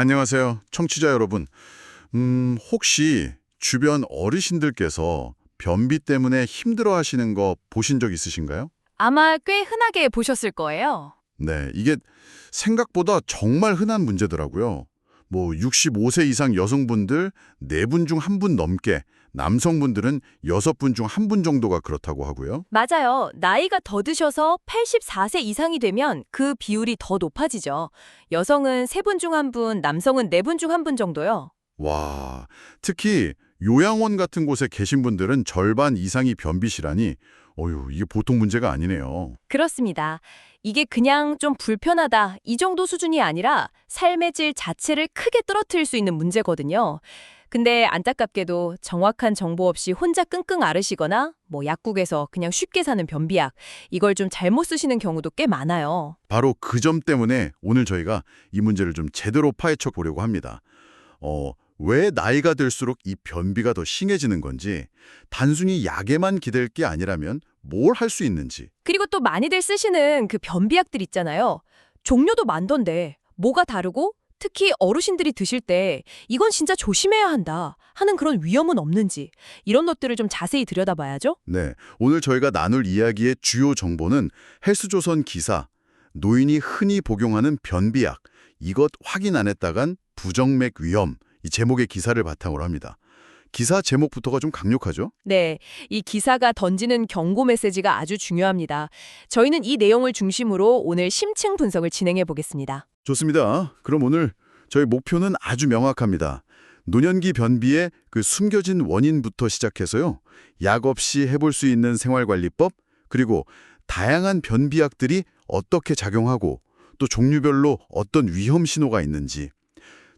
안녕하세요. 청취자 여러분. 음, 혹시 주변 어르신들께서 변비 때문에 힘들어 하시는 거 보신 적 있으신가요? 아마 꽤 흔하게 보셨을 거예요. 네, 이게 생각보다 정말 흔한 문제더라고요. 뭐 65세 이상 여성분들 4분 중 1분 넘게, 남성분들은 6분 중 1분 정도가 그렇다고 하고요. 맞아요. 나이가 더 드셔서 84세 이상이 되면 그 비율이 더 높아지죠. 여성은 3분 중 1분, 남성은 4분 중 1분 정도요. 와, 특히 요양원 같은 곳에 계신 분들은 절반 이상이 변비시라니 어휴, 이게 보통 문제가 아니네요. 그렇습니다. 이게 그냥 좀 불편하다 이 정도 수준이 아니라 삶의 질 자체를 크게 떨어뜨릴 수 있는 문제거든요. 근데 안타깝게도 정확한 정보 없이 혼자 끙끙 앓으시거나 뭐 약국에서 그냥 쉽게 사는 변비약 이걸 좀 잘못 쓰시는 경우도 꽤 많아요. 바로 그 점 때문에 오늘 저희가 이 문제를 좀 제대로 파헤쳐 보려고 합니다. 어, 왜 나이가 들수록 이 변비가 더 심해지는 건지, 단순히 약에만 기댈 게 아니라면 뭘 할 수 있는지, 그리고 또 많이들 쓰시는 그 변비약들 있잖아요. 종류도 많던데 뭐가 다르고 특히 어르신들이 드실 때 이건 진짜 조심해야 한다 하는 그런 위험은 없는지 이런 것들을 좀 자세히 들여다봐야죠. 네, 오늘 저희가 나눌 이야기의 주요 정보는 헬스조선 기사, 노인이 흔히 복용하는 변비약, 이것 확인 안 했다간 부정맥 위험, 이 제목의 기사를 바탕으로 합니다. 기사 제목부터가 좀 강력하죠? 네, 이 기사가 던지는 경고 메시지가 아주 중요합니다. 저희는 이 내용을 중심으로 오늘 심층 분석을 진행해 보겠습니다. 좋습니다. 그럼 오늘 저희 목표는 아주 명확합니다. 노년기 변비의 그 숨겨진 원인부터 시작해서요. 약 없이 해볼 수 있는 생활관리법, 그리고 다양한 변비약들이 어떻게 작용하고 또 종류별로 어떤 위험 신호가 있는지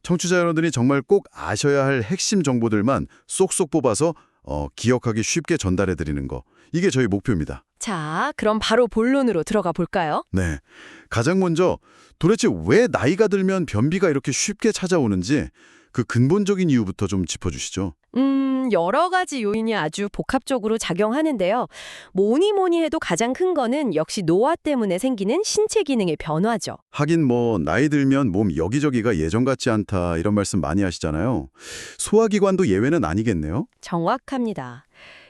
청취자 여러분들이 정말 꼭 아셔야 할 핵심 정보들만 쏙쏙 뽑아서 어, 기억하기 쉽게 전달해 드리는 거. 이게 저희 목표입니다. 자, 그럼 바로 본론으로 들어가 볼까요? 네. 가장 먼저 도대체 왜 나이가 들면 변비가 이렇게 쉽게 찾아오는지 그 근본적인 이유부터 좀 짚어주시죠. 음, 여러 가지 요인이 아주 복합적으로 작용하는데요. 뭐니 뭐니 해도 가장 큰 거는 역시 노화 때문에 생기는 신체 기능의 변화죠. 하긴 뭐 나이 들면 몸 여기저기가 예전 같지 않다 이런 말씀 많이 하시잖아요. 소화기관도 예외는 아니겠네요. 정확합니다.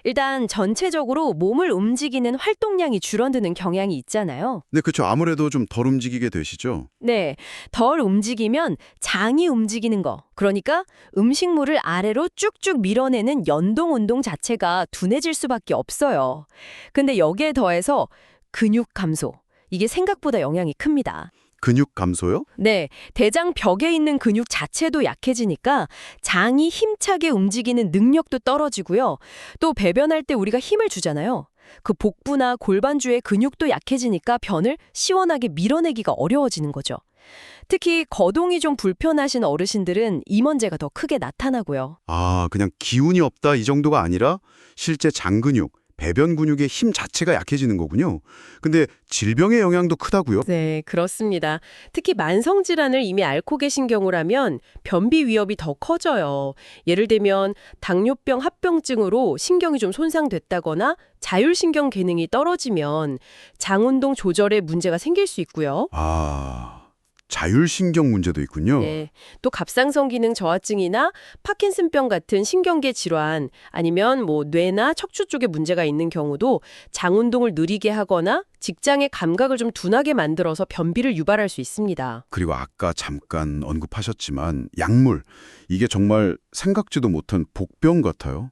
일단 전체적으로 몸을 움직이는 활동량이 줄어드는 경향이 있잖아요. 네, 그렇죠. 아무래도 좀 덜 움직이게 되시죠. 네, 덜 움직이면 장이 움직이는 거. 그러니까 음식물을 아래로 쭉쭉 밀어내는 연동 운동 자체가 둔해질 수밖에 없어요. 근데 여기에 더해서 근육 감소. 이게 생각보다 영향이 큽니다. 근육 감소요? 네, 대장 벽에 있는 근육 자체도 약해지니까 장이 힘차게 움직이는 능력도 떨어지고요. 또 배변할 때 우리가 힘을 주잖아요. 그 복부나 골반주의 근육도 약해지니까 변을 시원하게 밀어내기가 어려워지는 거죠. 특히 거동이 좀 불편하신 어르신들은 이 문제가 더 크게 나타나고요. 아, 그냥 기운이 없다 이 정도가 아니라 실제 장근육, 배변 근육의 힘 자체가 약해지는 거군요. 근데 질병의 영향도 크다고요? 네, 그렇습니다. 특히 만성 질환을 이미 앓고 계신 경우라면 변비 위협이 더 커져요. 예를 들면 당뇨병 합병증으로 신경이 좀 손상됐다거나 자율신경 기능이 떨어지면 장 운동 조절에 문제가 생길 수 있고요. 아, 자율신경 문제도 있군요. 네, 또 갑상선 기능 저하증이나 파킨슨병 같은 신경계 질환 아니면 뭐 뇌나 척추 쪽에 문제가 있는 경우도 장 운동을 느리게 하거나 직장의 감각을 좀 둔하게 만들어서 변비를 유발할 수 있습니다. 그리고 아까 잠깐 언급하셨지만 약물 이게 정말 생각지도 못한 복병 같아요.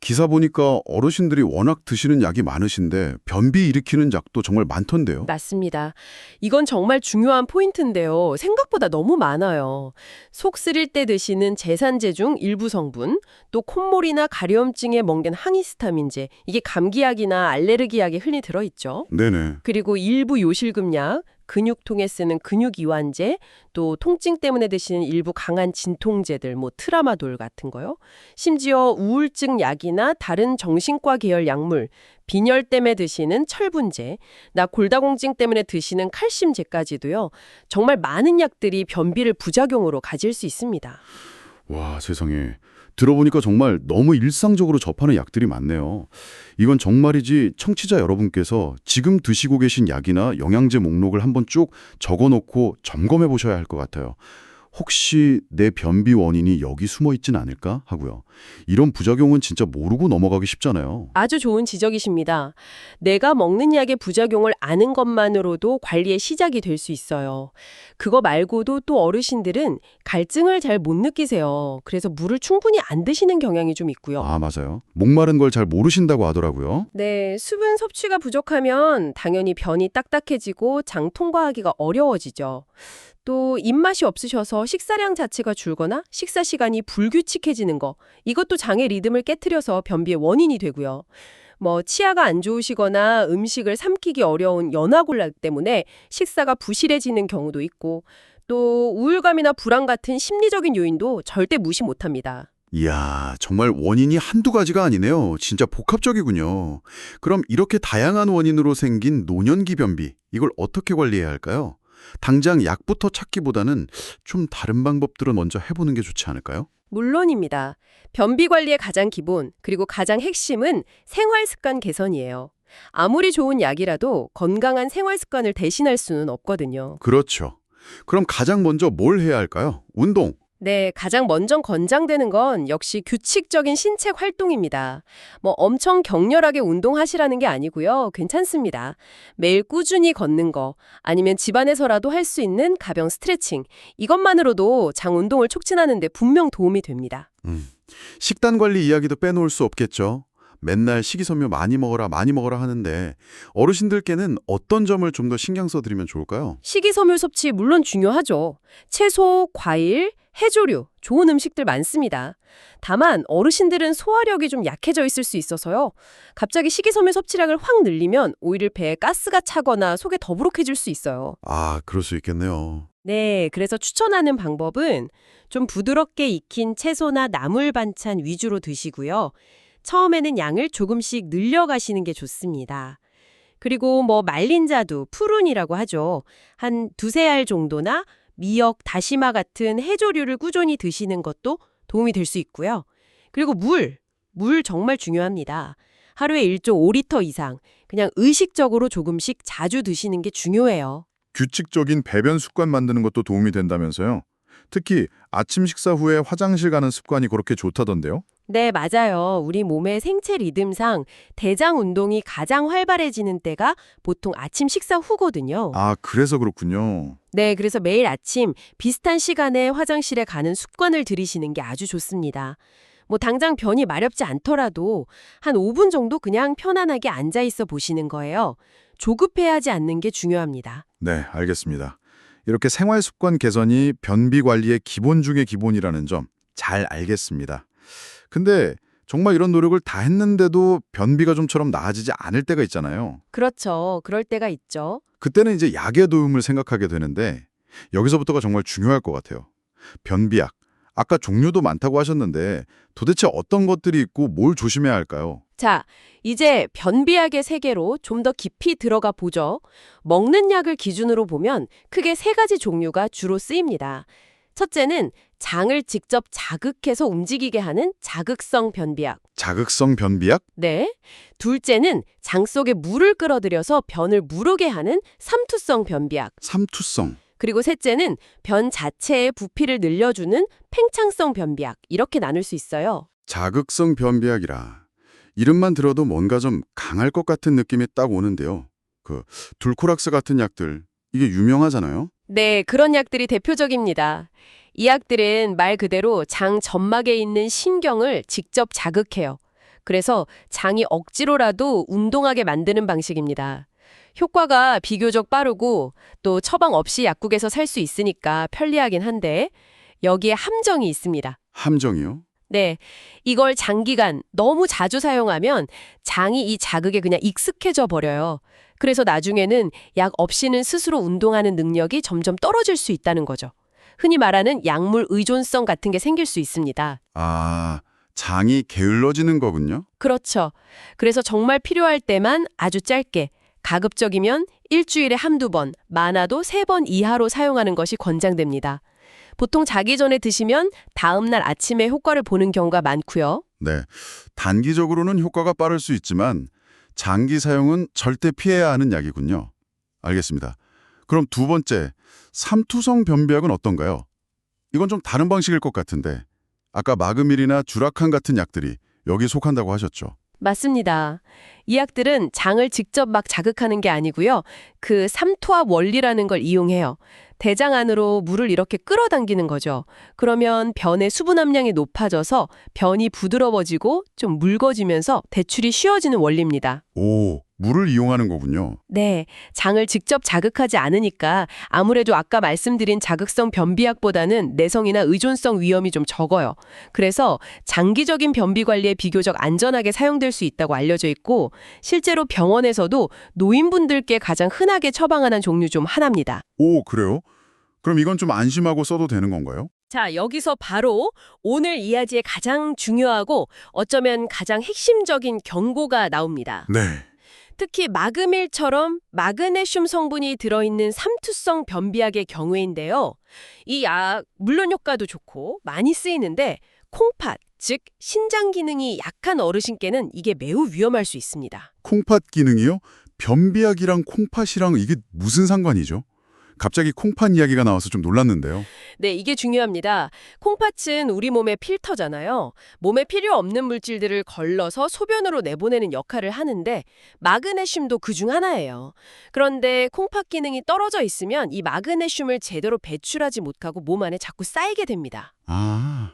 기사 보니까 어르신들이 워낙 드시는 약이 많으신데 변비 일으키는 약도 정말 많던데요. 맞습니다. 이건 정말 중요한 포인트인데요. 생각보다 너무 많아요. 속 쓰릴 때 드시는 제산제 중 일부 성분, 또 콧물이나 가려움증에 먹는 항히스타민제, 이게 감기약이나 알레르기약에 흔히 들어있죠. 네네. 그리고 일부 요실금약, 근육통에 쓰는 근육이완제, 또 통증 때문에 드시는 일부 강한 진통제들, 뭐 트라마돌 같은 거요. 심지어 우울증 약이나 다른 정신과 계열 약물, 빈혈 때문에 드시는 철분제, 나 골다공증 때문에 드시는 칼슘제까지도요. 정말 많은 약들이 변비를 부작용으로 가질 수 있습니다. 와 세상에. 들어보니까 정말 너무 일상적으로 접하는 약들이 많네요. 이건 정말이지 청취자 여러분께서 지금 드시고 계신 약이나 영양제 목록을 한번 쭉 적어놓고 점검해 보셔야 할 것 같아요. 혹시 내 변비 원인이 여기 숨어 있진 않을까 하고요. 이런 부작용은 진짜 모르고 넘어가기 쉽잖아요. 아주 좋은 지적이십니다. 내가 먹는 약의 부작용을 아는 것만으로도 관리의 시작이 될 수 있어요. 그거 말고도 또 어르신들은 갈증을 잘 못 느끼세요. 그래서 물을 충분히 안 드시는 경향이 좀 있고요. 아, 맞아요. 목마른 걸 잘 모르신다고 하더라고요. 네, 수분 섭취가 부족하면 당연히 변이 딱딱해지고 장 통과하기가 어려워지죠. 또 입맛이 없으셔서 식사량 자체가 줄거나 식사 시간이 불규칙해지는 거 이것도 장의 리듬을 깨트려서 변비의 원인이 되고요. 뭐 치아가 안 좋으시거나 음식을 삼키기 어려운 연화골락 때문에 식사가 부실해지는 경우도 있고 또 우울감이나 불안 같은 심리적인 요인도 절대 무시 못합니다. 이야, 정말 원인이 한두 가지가 아니네요. 진짜 복합적이군요. 그럼 이렇게 다양한 원인으로 생긴 노년기 변비, 이걸 어떻게 관리해야 할까요? 당장 약부터 찾기보다는 좀 다른 방법들을 먼저 해보는 게 좋지 않을까요? 물론입니다. 변비 관리의 가장 기본, 그리고 가장 핵심은 생활 습관 개선이에요. 아무리 좋은 약이라도 건강한 생활 습관을 대신할 수는 없거든요. 그렇죠. 그럼 가장 먼저 뭘 해야 할까요? 운동. 네, 가장 먼저 권장되는 건 역시 규칙적인 신체 활동입니다. 뭐 엄청 격렬하게 운동하시라는 게 아니고요. 괜찮습니다. 매일 꾸준히 걷는 거, 아니면 집안에서라도 할 수 있는 가벼운 스트레칭, 이것만으로도 장 운동을 촉진하는 데 분명 도움이 됩니다. 음. 식단 관리 이야기도 빼놓을 수 없겠죠. 맨날 식이섬유 많이 먹어라, 많이 먹어라 하는데 어르신들께는 어떤 점을 좀 더 신경 써드리면 좋을까요? 식이섬유 섭취 물론 중요하죠. 채소, 과일, 해조류, 좋은 음식들 많습니다. 다만 어르신들은 소화력이 좀 약해져 있을 수 있어서요. 갑자기 식이섬유 섭취량을 확 늘리면 오히려 배에 가스가 차거나 속에 더부룩해질 수 있어요. 아, 그럴 수 있겠네요. 네, 그래서 추천하는 방법은 좀 부드럽게 익힌 채소나 나물 반찬 위주로 드시고요. 처음에는 양을 조금씩 늘려가시는 게 좋습니다. 그리고 뭐 말린 자두, 푸른이라고 하죠. 한 두세 알 정도나 미역, 다시마 같은 해조류를 꾸준히 드시는 것도 도움이 될 수 있고요. 그리고 물, 물 정말 중요합니다. 하루에 1.5리터 이상 그냥 의식적으로 조금씩 자주 드시는 게 중요해요. 규칙적인 배변 습관 만드는 것도 도움이 된다면서요. 특히 아침 식사 후에 화장실 가는 습관이 그렇게 좋다던데요. 네, 맞아요. 우리 몸의 생체 리듬상 대장 운동이 가장 활발해지는 때가 보통 아침 식사 후거든요. 아, 그래서 그렇군요. 네, 그래서 매일 아침 비슷한 시간에 화장실에 가는 습관을 들이시는 게 아주 좋습니다. 뭐 당장 변이 마렵지 않더라도 한 5분 정도 그냥 편안하게 앉아 있어 보시는 거예요. 조급해하지 않는 게 중요합니다. 네, 알겠습니다. 이렇게 생활 습관 개선이 변비 관리의 기본 중의 기본이라는 점 잘 알겠습니다. 근데 정말 이런 노력을 다 했는데도 변비가 좀처럼 나아지지 않을 때가 있잖아요. 그렇죠. 그럴 때가 있죠. 그때는 이제 약의 도움을 생각하게 되는데 여기서부터가 정말 중요할 것 같아요. 변비약. 아까 종류도 많다고 하셨는데 도대체 어떤 것들이 있고 뭘 조심해야 할까요? 자, 이제 변비약의 세계로 좀 더 깊이 들어가 보죠. 먹는 약을 기준으로 보면 크게 세 가지 종류가 주로 쓰입니다. 첫째는 장을 직접 자극해서 움직이게 하는 자극성 변비약. 자극성 변비약? 네. 둘째는 장 속에 물을 끌어들여서 변을 무르게 하는 삼투성 변비약. 삼투성. 그리고 셋째는 변 자체의 부피를 늘려주는 팽창성 변비약. 이렇게 나눌 수 있어요. 자극성 변비약이라. 이름만 들어도 뭔가 좀 강할 것 같은 느낌이 딱 오는데요. 그 둘코락스 같은 약들 이게 유명하잖아요. 네, 그런 약들이 대표적입니다. 이 약들은 말 그대로 장 점막에 있는 신경을 직접 자극해요. 그래서 장이 억지로라도 운동하게 만드는 방식입니다. 효과가 비교적 빠르고 또 처방 없이 약국에서 살 수 있으니까 편리하긴 한데 여기에 함정이 있습니다. 함정이요? 네, 이걸 장기간 너무 자주 사용하면 장이 이 자극에 그냥 익숙해져 버려요. 그래서 나중에는 약 없이는 스스로 운동하는 능력이 점점 떨어질 수 있다는 거죠. 흔히 말하는 약물 의존성 같은 게 생길 수 있습니다. 아, 장이 게을러지는 거군요. 그렇죠. 그래서 정말 필요할 때만 아주 짧게, 가급적이면 일주일에 한두 번, 많아도 세 번 이하로 사용하는 것이 권장됩니다. 보통 자기 전에 드시면 다음 날 아침에 효과를 보는 경우가 많고요. 네. 단기적으로는 효과가 빠를 수 있지만 장기 사용은 절대 피해야 하는 약이군요. 알겠습니다. 그럼 두 번째, 삼투성 변비약은 어떤가요? 이건 좀 다른 방식일 것 같은데 아까 마그밀이나 주라칸 같은 약들이 여기 속한다고 하셨죠. 맞습니다. 이 약들은 장을 직접 막 자극하는 게 아니고요. 그 삼투압 원리라는 걸 이용해요. 대장 안으로 물을 이렇게 끌어당기는 거죠. 그러면 변의 수분 함량이 높아져서 변이 부드러워지고 좀 묽어지면서 대출이 쉬워지는 원리입니다. 오, 물을 이용하는 거군요. 네, 장을 직접 자극하지 않으니까 아무래도 아까 말씀드린 자극성 변비약보다는 내성이나 의존성 위험이 좀 적어요. 그래서 장기적인 변비 관리에 비교적 안전하게 사용될 수 있다고 알려져 있고 실제로 병원에서도 노인분들께 가장 흔하게 처방하는 종류 중 하나입니다. 오, 그래요? 그럼 이건 좀 안심하고 써도 되는 건가요? 자, 여기서 바로 오늘 이야기의 가장 중요하고 어쩌면 가장 핵심적인 경고가 나옵니다. 네. 특히 마그밀처럼 마그네슘 성분이 들어있는 삼투성 변비약의 경우인데요. 이 약 물론 효과도 좋고 많이 쓰이는데 콩팥, 즉 신장 기능이 약한 어르신께는 이게 매우 위험할 수 있습니다. 콩팥 기능이요? 변비약이랑 콩팥이랑 이게 무슨 상관이죠? 갑자기 콩팥 이야기가 나와서 좀 놀랐는데요. 네, 이게 중요합니다. 콩팥은 우리 몸의 필터잖아요. 몸에 필요 없는 물질들을 걸러서 소변으로 내보내는 역할을 하는데 마그네슘도 그중 하나예요. 그런데 콩팥 기능이 떨어져 있으면 이 마그네슘을 제대로 배출하지 못하고 몸 안에 자꾸 쌓이게 됩니다. 아,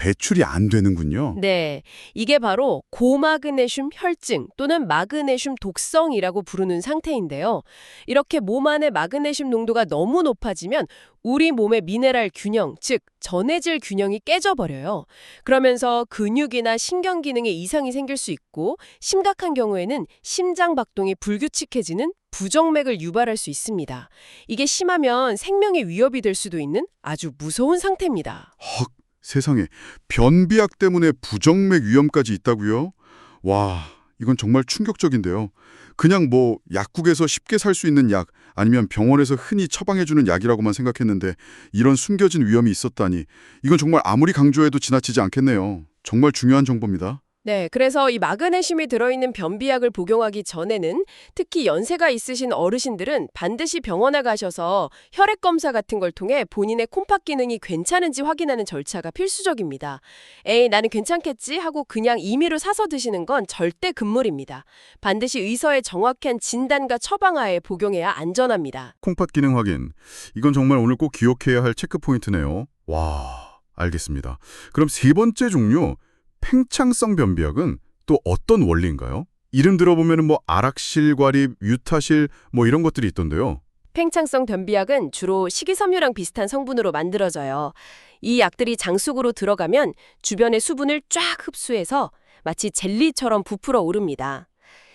배출이 안 되는군요. 네, 이게 바로 고마그네슘 혈증 또는 마그네슘 독성이라고 부르는 상태인데요. 이렇게 몸 안에 마그네슘 농도가 너무 높아지면 우리 몸의 미네랄 균형, 즉 전해질 균형이 깨져버려요. 그러면서 근육이나 신경 기능에 이상이 생길 수 있고 심각한 경우에는 심장 박동이 불규칙해지는 부정맥을 유발할 수 있습니다. 이게 심하면 생명의 위협이 될 수도 있는 아주 무서운 상태입니다. 헉, 세상에 변비약 때문에 부정맥 위험까지 있다고요? 와, 이건 정말 충격적인데요. 그냥 뭐 약국에서 쉽게 살 수 있는 약 아니면 병원에서 흔히 처방해주는 약이라고만 생각했는데 이런 숨겨진 위험이 있었다니 이건 정말 아무리 강조해도 지나치지 않겠네요. 정말 중요한 정보입니다. 네, 그래서 이 마그네슘이 들어있는 변비약을 복용하기 전에는 특히 연세가 있으신 어르신들은 반드시 병원에 가셔서 혈액 검사 같은 걸 통해 본인의 콩팥 기능이 괜찮은지 확인하는 절차가 필수적입니다. 에이, 나는 괜찮겠지 하고 그냥 임의로 사서 드시는 건 절대 금물입니다. 반드시 의사의 정확한 진단과 처방하에 복용해야 안전합니다. 콩팥 기능 확인. 이건 정말 오늘 꼭 기억해야 할 체크 포인트네요. 와, 알겠습니다. 그럼 세 번째 종류, 팽창성 변비약은 또 어떤 원리인가요? 이름 들어보면 뭐 아락실, 과립, 유타실 뭐 이런 것들이 있던데요. 팽창성 변비약은 주로 식이섬유랑 비슷한 성분으로 만들어져요. 이 약들이 장 속으로 들어가면 주변의 수분을 쫙 흡수해서 마치 젤리처럼 부풀어 오릅니다.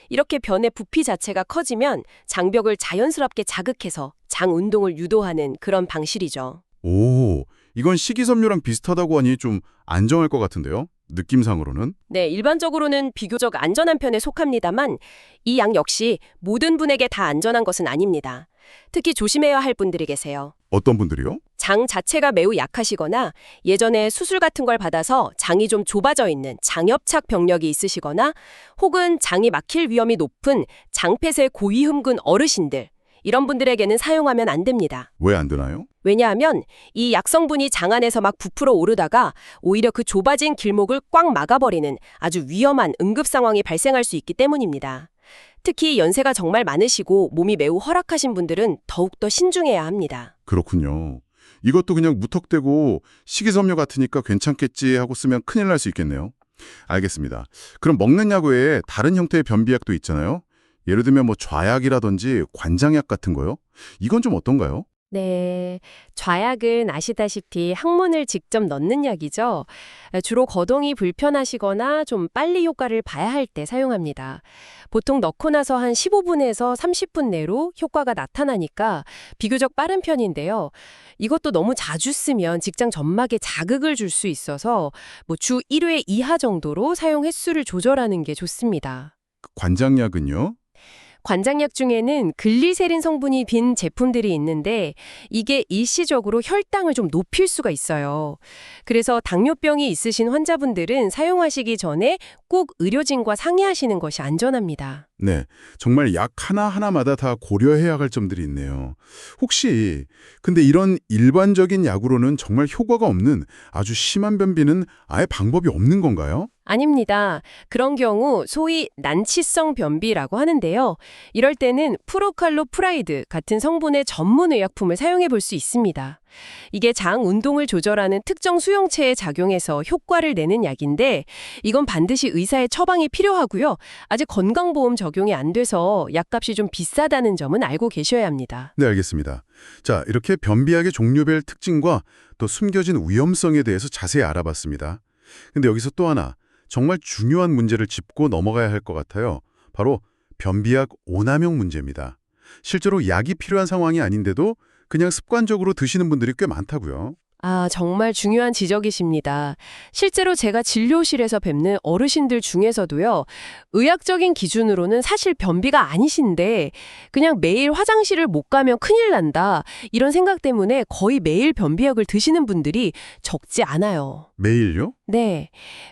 이렇게 변의 부피 자체가 커지면 장벽을 자연스럽게 자극해서 장 운동을 유도하는 그런 방식이죠. 오, 이건 식이섬유랑 비슷하다고 하니 좀 안정할 것 같은데요? 느낌상으로는? 네, 일반적으로는 비교적 안전한 편에 속합니다만 이약 역시 모든 분에게 다 안전한 것은 아닙니다. 특히 조심해야 할 분들이 계세요. 어떤 분들이요? 장 자체가 매우 약하시거나 예전에 수술 같은 걸 받아서 장이 좀 좁아져 있는 장엽착 병력이 있으시거나 혹은 장이 막힐 위험이 높은 장폐쇄 고위험군 어르신들 이런 분들에게는 사용하면 안 됩니다. 왜 안 되나요? 왜냐하면 이 약성분이 장 안에서 막 부풀어 오르다가 오히려 그 좁아진 길목을 꽉 막아버리는 아주 위험한 응급 상황이 발생할 수 있기 때문입니다. 특히 연세가 정말 많으시고 몸이 매우 허락하신 분들은 더욱더 신중해야 합니다. 그렇군요. 이것도 그냥 무턱대고 식이섬유 같으니까 괜찮겠지 하고 쓰면 큰일 날 수 있겠네요. 알겠습니다. 그럼 먹는 약 외에 다른 형태의 변비약도 있잖아요. 예를 들면 뭐 좌약이라든지 관장약 같은 거요. 이건 좀 어떤가요? 네, 좌약은 아시다시피 항문을 직접 넣는 약이죠. 주로 거동이 불편하시거나 좀 빨리 효과를 봐야 할 때 사용합니다. 보통 넣고 나서 한 15분에서 30분 내로 효과가 나타나니까 비교적 빠른 편인데요. 이것도 너무 자주 쓰면 직장 점막에 자극을 줄 수 있어서 뭐 주 1회 이하 정도로 사용 횟수를 조절하는 게 좋습니다. 관장약은요? 관장약 중에는 글리세린 성분이 빈 제품들이 있는데 이게 일시적으로 혈당을 좀 높일 수가 있어요. 그래서 당뇨병이 있으신 환자분들은 사용하시기 전에 꼭 의료진과 상의하시는 것이 안전합니다. 네, 정말 약 하나하나마다 다 고려해야 할 점들이 있네요. 혹시 근데 이런 일반적인 약으로는 정말 효과가 없는 아주 심한 변비는 아예 방법이 없는 건가요? 아닙니다. 그런 경우 소위 난치성 변비라고 하는데요. 이럴 때는 프로칼로프라이드 같은 성분의 전문 의약품을 사용해 볼 수 있습니다. 이게 장 운동을 조절하는 특정 수용체에 작용해서 효과를 내는 약인데 이건 반드시 의사의 처방이 필요하고요. 아직 건강보험 적용이 안 돼서 약값이 좀 비싸다는 점은 알고 계셔야 합니다. 네, 알겠습니다. 자, 이렇게 변비약의 종류별 특징과 또 숨겨진 위험성에 대해서 자세히 알아봤습니다. 근데 여기서 또 하나 정말 중요한 문제를 짚고 넘어가야 할 것 같아요. 바로 변비약 오남용 문제입니다. 실제로 약이 필요한 상황이 아닌데도 그냥 습관적으로 드시는 분들이 꽤 많다고요. 아, 정말 중요한 지적이십니다. 실제로 제가 진료실에서 뵙는 어르신들 중에서도요, 의학적인 기준으로는 사실 변비가 아니신데, 그냥 매일 화장실을 못 가면 큰일 난다, 이런 생각 때문에 거의 매일 변비약을 드시는 분들이 적지 않아요. 매일요? 네.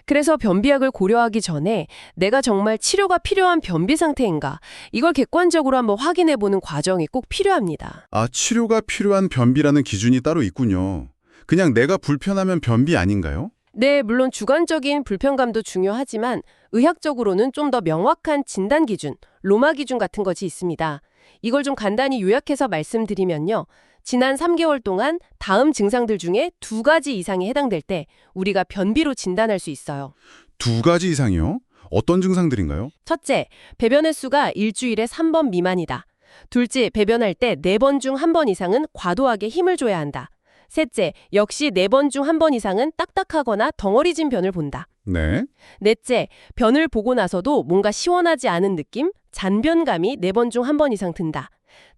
그래서 변비약을 고려하기 전에 내가 정말 치료가 필요한 변비 상태인가, 이걸 객관적으로 한번 확인해 보는 과정이 꼭 필요합니다. 아, 치료가 필요한 변비라는 기준이 따로 있군요. 그냥 내가 불편하면 변비 아닌가요? 네, 물론 주관적인 불편감도 중요하지만 의학적으로는 좀 더 명확한 진단 기준, 로마 기준 같은 것이 있습니다. 이걸 좀 간단히 요약해서 말씀드리면요. 지난 3개월 동안 다음 증상들 중에 두 가지 이상이 해당될 때 우리가 변비로 진단할 수 있어요. 두 가지 이상이요? 어떤 증상들인가요? 첫째, 배변 횟수가 일주일에 3번 미만이다. 둘째, 배변할 때 4번 중 1번 이상은 과도하게 힘을 줘야 한다. 셋째, 역시 4번 중 1번 이상은 딱딱하거나 덩어리진 변을 본다. 네. 넷째, 변을 보고 나서도 뭔가 시원하지 않은 느낌, 잔변감이 네 번 중 한 번 이상 든다.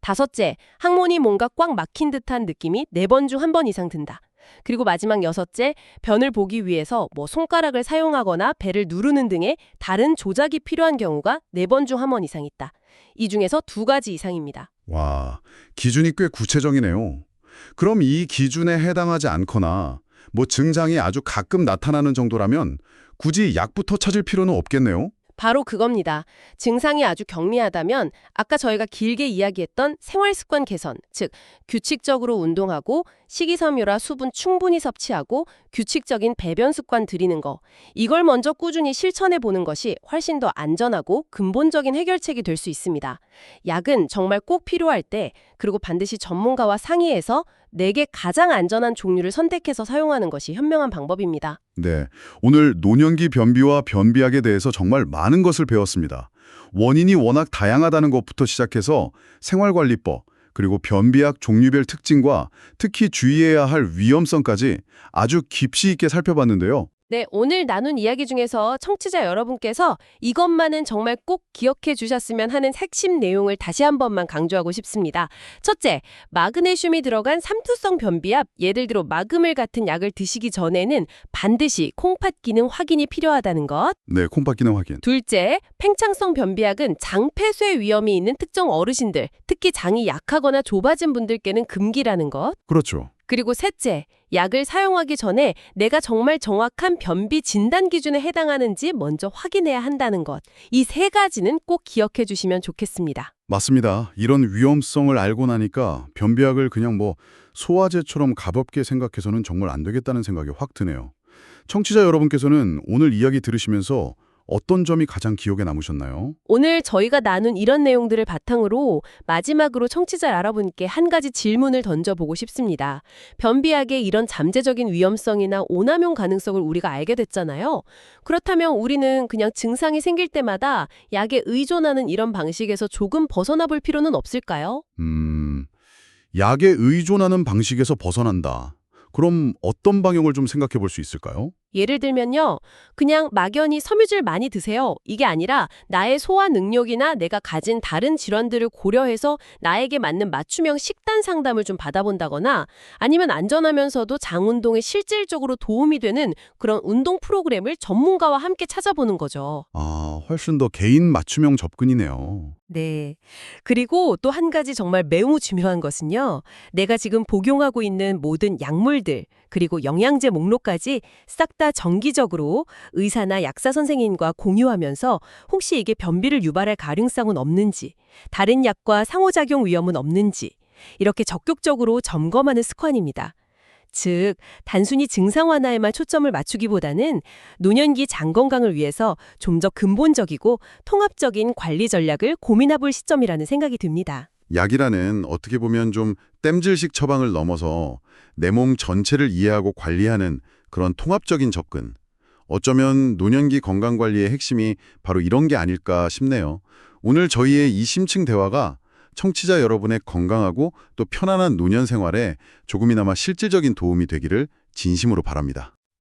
다섯째, 항문이 뭔가 꽉 막힌 듯한 느낌이 네 번 중 한 번 이상 든다. 그리고 마지막 여섯째, 변을 보기 위해서 뭐 손가락을 사용하거나 배를 누르는 등의 다른 조작이 필요한 경우가 네 번 중 한 번 이상 있다. 이 중에서 두 가지 이상입니다. 와, 기준이 꽤 구체적이네요. 그럼 이 기준에 해당하지 않거나 뭐 증상이 아주 가끔 나타나는 정도라면 굳이 약부터 찾을 필요는 없겠네요. 바로 그겁니다. 증상이 아주 경미하다면 아까 저희가 길게 이야기했던 생활습관 개선, 즉 규칙적으로 운동하고 식이섬유라 수분 충분히 섭취하고 규칙적인 배변 습관 들이는 거 이걸 먼저 꾸준히 실천해 보는 것이 훨씬 더 안전하고 근본적인 해결책이 될 수 있습니다. 약은 정말 꼭 필요할 때 그리고 반드시 전문가와 상의해서 내게 가장 안전한 종류를 선택해서 사용하는 것이 현명한 방법입니다. 네, 오늘 노년기 변비와 변비약에 대해서 정말 많은 것을 배웠습니다. 원인이 워낙 다양하다는 것부터 시작해서 생활관리법, 그리고 변비약 종류별 특징과 특히 주의해야 할 위험성까지 아주 깊이 있게 살펴봤는데요. 네, 오늘 나눈 이야기 중에서 청취자 여러분께서 이것만은 정말 꼭 기억해 주셨으면 하는 핵심 내용을 다시 한 번만 강조하고 싶습니다. 첫째, 마그네슘이 들어간 삼투성 변비약, 예를 들어 마그멜 같은 약을 드시기 전에는 반드시 콩팥 기능 확인이 필요하다는 것. 네, 콩팥 기능 확인. 둘째, 팽창성 변비약은 장 폐쇄 위험이 있는 특정 어르신들, 특히 장이 약하거나 좁아진 분들께는 금기라는 것. 그렇죠. 그리고 셋째, 약을 사용하기 전에 내가 정말 정확한 변비 진단 기준에 해당하는지 먼저 확인해야 한다는 것. 이 세 가지는 꼭 기억해 주시면 좋겠습니다. 맞습니다. 이런 위험성을 알고 나니까 변비약을 그냥 뭐 소화제처럼 가볍게 생각해서는 정말 안 되겠다는 생각이 확 드네요. 청취자 여러분께서는 오늘 이야기 들으시면서 어떤 점이 가장 기억에 남으셨나요? 오늘 저희가 나눈 이런 내용들을 바탕으로 마지막으로 청취자 여러분께 한 가지 질문을 던져보고 싶습니다. 변비약의 이런 잠재적인 위험성이나 오남용 가능성을 우리가 알게 됐잖아요. 그렇다면 우리는 그냥 증상이 생길 때마다 약에 의존하는 이런 방식에서 조금 벗어나 볼 필요는 없을까요? 음, 약에 의존하는 방식에서 벗어난다. 그럼 어떤 방향을 좀 생각해 볼 수 있을까요? 예를 들면요. 그냥 막연히 섬유질 많이 드세요. 이게 아니라 나의 소화 능력이나 내가 가진 다른 질환들을 고려해서 나에게 맞는 맞춤형 식단 상담을 좀 받아본다거나 아니면 안전하면서도 장 운동에 실질적으로 도움이 되는 그런 운동 프로그램을 전문가와 함께 찾아보는 거죠. 아, 아, 훨씬 더 개인 맞춤형 접근이네요. 네. 그리고 또 한 가지 정말 매우 중요한 것은요. 내가 지금 복용하고 있는 모든 약물들, 그리고 영양제 목록까지 싹 다 정기적으로 의사나 약사 선생님과 공유하면서 혹시 이게 변비를 유발할 가능성은 없는지, 다른 약과 상호작용 위험은 없는지, 이렇게 적극적으로 점검하는 습관입니다. 즉, 단순히 증상 완화에만 초점을 맞추기보다는 노년기 장 건강을 위해서 좀 더 근본적이고 통합적인 관리 전략을 고민해 볼 시점이라는 생각이 듭니다. 약이라는 어떻게 보면 좀 땜질식 처방을 넘어서 내 몸 전체를 이해하고 관리하는 그런 통합적인 접근. 어쩌면 노년기 건강관리의 핵심이 바로 이런 게 아닐까 싶네요. 오늘 저희의 이 심층 대화가 청취자 여러분의 건강하고 또 편안한 노년 생활에 조금이나마 실질적인 도움이 되기를 진심으로 바랍니다.